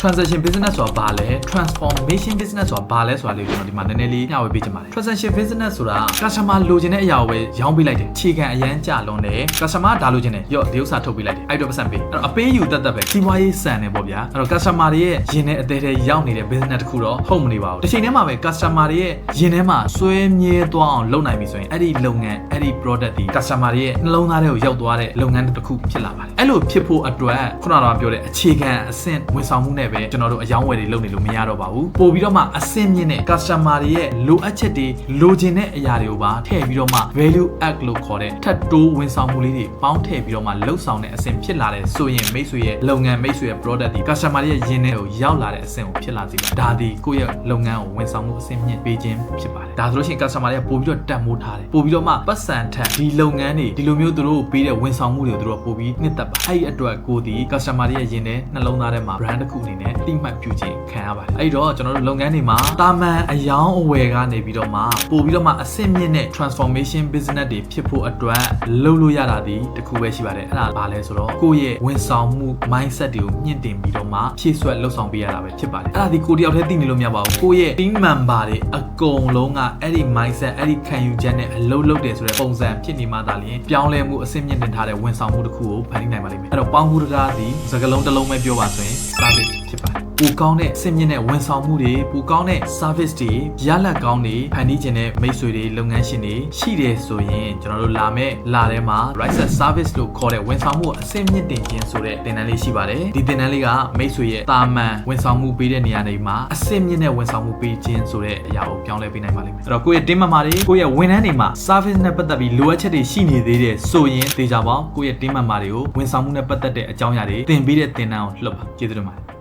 transaction business ဆိုတာဘာလဲ transformation business ဆိုတာဘာလဲဆိုတာလေးကိုကျွန်တော်ဒီမှာနည်းနည်းလေးမျှဝေပေးချင်ပါတယ် transaction business ဆိုတာ customer လိုချင်တဲ့အရာကိုပဲရောင်းပေးလိုက်တယ်ခြေခံအရန်ကြလွန်တယ် customer ဒါလိုချင်တယ်ရော့ဒီဥစ္စာထုတ်ပေးလိုက်တယ်အဲ့တော့ပတ်စံပေးအဲ့တော့အပေးယူတက်တက်ပဲစီးပွားရေးစံတယ်ပေါ့ဗျာအဲ့တော့ customer တွေရဲ့ရင်ထဲအသေးသေးရောက်နေတဲ့ business တစ်ခုတော့ဟုတ်မနေပါဘူးတစ်ချိန်တည်းမှာပဲ customer တွေရဲ့ရင်ထဲမှာစွဲမြဲသွားအောင်လုပ်နိုင်ပြီဆိုရင်အဲ့ဒီလုပ်ငန်းအဲ့ဒီ product ဒီ customer တွေရဲ့နှလုံးသားထဲကိုရောက်သွားတဲ့လုပ်ငန်းတစ်ခုဖြစ်လာပါတယ်အဲ့လိုဖြစ်ဖို့အတွက်ခုနကတော့ပြောတဲ့အခြေခံအဆင့်ဝန်ဆောင်မှုနဲ့ပဲကျွန်တော်တို့အယောင်းဝယ်တွေလုပ်နေလို့မရတော့ပါဘူးပို့ပြီးတော့မှအဆင့်မြင့်တဲ့ customer တွေရဲ့လိုအပ်ချက်တွေလိုချင်တဲ့အရာတွေကိုပါထည့်ပြီးတော့မှ value add လို့ခေါ်တဲ့ထပ်တိုးဝန်ဆောင်မှုလေးတွေပေါင်းထည့်ပြီးတော့မှလှုပ်ဆောင်တဲ့အဆင့်ဖြစ်လာတဲ့ဆိုရင်မိတ်ဆွေရဲ့လုပ်ငန်းမိတ်ဆွေရဲ့ product ဒီ customer တွေရဲ့ယင်းထဲကိုရောက်လာတဲ့အဆင့်ကိုဖြစ်လာစေပါဒါဒီကိုယ့်ရဲ့လုပ်ငန်းကိုဝန်ဆောင်မှုအဆင့်မြင့်ပေးခြင်းဖြစ်ပါတယ်ဒါဆိုလို့ရှိရင် customer တွေကပို့ပြီးတော့တန်ဖိုးထားတယ်ပို့ပြီးတော့မှပတ်စံထက်ဒီလုပ်ငန်းတွေဒီလိုမျိုးသူတို့ပေးတဲ့ဝန်ဆောင်မှုတွေကိုသူတို့ပို့ပြီးနှစ်သက်ပါအဲ့ဒီအတွက်ကိုဒီ customer တွေရဲ့ယင်းထဲနှလုံးသားထဲမှာ brand တစ်ခုအနေနဲ့တိမှတ်ပြုခြင်းခံရပါတယ်အဲ့တော့ကျွန်တော်တို့လုပ်ငန်းတွေမှာတာမန်အယောင်းအဝယ်ကနေပြီးတော့မှပို့ပြီးတော့မှအဆင့်မြင့်တဲ့ transformation business တွေဖြစ်ဖို့အတွက်လုပ်လို့ရတာဒီတစ်ခုပဲရှိပါတယ်အဲ့ဒါဘာလဲဆိုတော့ကိုယ့်ရဲ့ဝန်ဆောင်မှု mindset တွေကိုမြင့်တင်ပြီးတော့မှဖြည့်ဆွက်လှုပ်ဆောင်ပေးရတာပဲဖြစ်ပါတယ်အဲ့ဒါဒီကိုတယောက်တည်းသိနေလို့မရပါဘူးကိုယ့်ရဲ့ team member တွေအကုန်လုံးကအဲ့ဒီ mindset အဲ့ဒီခံယူချက်နဲ့အလုပ်လုပ်တယ်ဆိုတဲ့ပုံစံဖြစ်နေမှသာလျှင်ပြောင်းလဲမှုအဆင့်မြင့်တင်ထားတဲ့ဝန်ဆောင်မှုတစ်ခုကိုဖန်တီးနိုင်ပါလိမ့်မယ်အဲ့တော့ပေါင်းမှုတကားဒီစကလုံးတစ်လုံးပဲပြောပါဆိုရင် service ဖြစ် ပါတယ်ပူကောင်းတဲ့စင်မြင့်တဲ့ဝန်ဆောင်မှုတွေပူကောင်းတဲ့ service တွေရလဒ်ကောင်းတွေဖန်တီးခြင်းတဲ့မိတ်ဆွေတွေလုပ်ငန်းရှင်တွေရှိတယ်ဆိုရင်ကျွန်တော်တို့လာမဲ့လာထဲမှာ Rise Service လို့ခေါ်တဲ့ဝန်ဆောင်မှုအဆင့်မြင့်တင်ခြင်းဆိုတဲ့သင်တန်းလေးရှိပါတယ်ဒီသင်တန်းလေးကမိတ်ဆွေရဲ့တာမန်ဝန်ဆောင်မှုပေးတဲ့နေရာတွေမှာအဆင့်မြင့်တဲ့ဝန်ဆောင်မှုပေးခြင်းဆိုတဲ့အရာကိုပြောင်းလဲပေးနိုင်ပါလိမ့်မယ်အဲ့တော့ကိုယ့်ရဲ့တင်းမမာတွေကိုယ့်ရဲ့ဝန်ထမ်းတွေမှာ service နဲ့ပတ်သက်ပြီးလိုအပ်ချက်တွေရှိနေသေးတယ်ဆိုရင်သေချာပေါင်းကိုယ့်ရဲ့တင်းမမာတွေကိုဝန်ဆောင်မှုနဲ့ပတ်သက်တဲ့အကြောင်းအရာတွေသင်ပေးတဲ့သင်တန်းကိုလှုပ်ပါကျေးဇူးတင်ပါတယ်